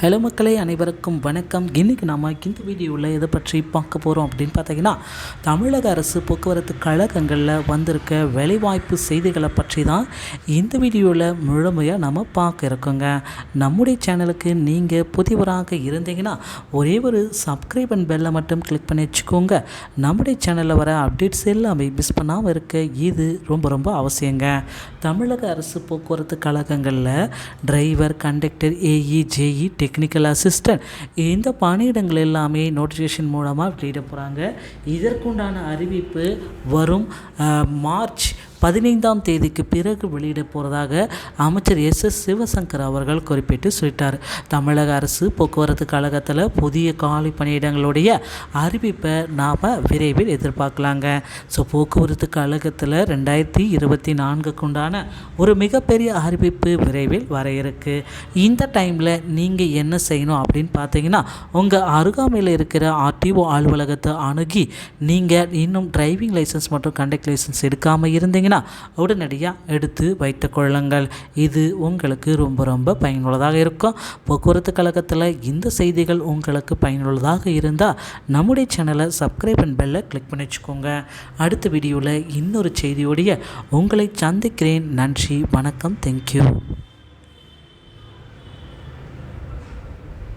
Hello மக்களே அனைவருக்கும் வணக்கம். இன்றைக்கி நம்ம இந்த வீடியோவில் எதை பற்றி பார்க்க போகிறோம் அப்படின்னு பார்த்தீங்கன்னா தமிழக அரசு போக்குவரத்து கழகங்களில் வந்திருக்க வேலைவாய்ப்பு செய்திகளை பற்றி தான் இந்த வீடியோவில் முழுமையாக நம்ம பார்க்க இருக்கோங்க. நம்முடைய சேனலுக்கு நீங்கள் புதியவராக இருந்தீங்கன்னா ஒரே ஒரு சப்ஸ்கிரைப் அண்ட் பெல்லை மட்டும் கிளிக் பண்ணி வச்சுக்கோங்க. நம்முடைய சேனலில் வர அப்டேட்ஸ் எல்லாமே மிஸ் பண்ணாமல் இருக்க இது ரொம்ப ரொம்ப அவசியங்க. தமிழக அரசு போக்குவரத்து கழகங்களில் driver conductor AE JE technical assistant இந்த பணியிடங்கள் எல்லாமே நோட்டிஃபிகேஷன் மூலமாக வெளியிட போகிறாங்க இதற்குண்டான அறிவிப்பு வரும் மார்ச் பதினைந்தாம் தேதிக்கு பிறகு வெளியிட போகிறதாக அமைச்சர் எஸ். எஸ். சிவசங்கர் அவர்கள் குறிப்பிட்டு சொல்லிட்டார். தமிழக அரசு போக்குவரத்து கழகத்தில் புதிய காலி பணியிடங்களுடைய அறிவிப்பை நாம் விரைவில் எதிர்பார்க்கலாங்க. ஸோ போக்குவரத்து கழகத்தில் ரெண்டாயிரத்தி இருபத்தி நான்குக்குண்டான ஒரு மிகப்பெரிய அறிவிப்பு விரைவில் வர இருக்கு. இந்த டைமில் நீங்கள் என்ன செய்யணும் அப்படின்னு பார்த்தீங்கன்னா உங்கள் அருகாமையில் இருக்கிற ஆர்டிஓ அலுவலகத்தை அணுகி நீங்கள் இன்னும் டிரைவிங் லைசன்ஸ் மற்றும் கண்டக்ட் லைசன்ஸ் எடுக்காமல் இருந்தீங்கன்னா உடனடியாக எடுத்து வைத்து கொள்ளுங்கள். இது உங்களுக்கு ரொம்ப ரொம்ப பயனுள்ளதாக இருக்கும். போக்குவரத்து கழகத்தில் இந்த செய்திகள் உங்களுக்கு பயனுள்ளதாக இருந்தால் நம்முடைய சேனலை சப்ஸ்கிரைப் அண்ட் பெல்லை கிளிக் பண்ணி வச்சுக்கோங்க. அடுத்த வீடியோவில் இன்னொரு செய்தியோடைய உங்களை சந்திக்கிறேன். நன்றி வணக்கம் தேங்க்யூ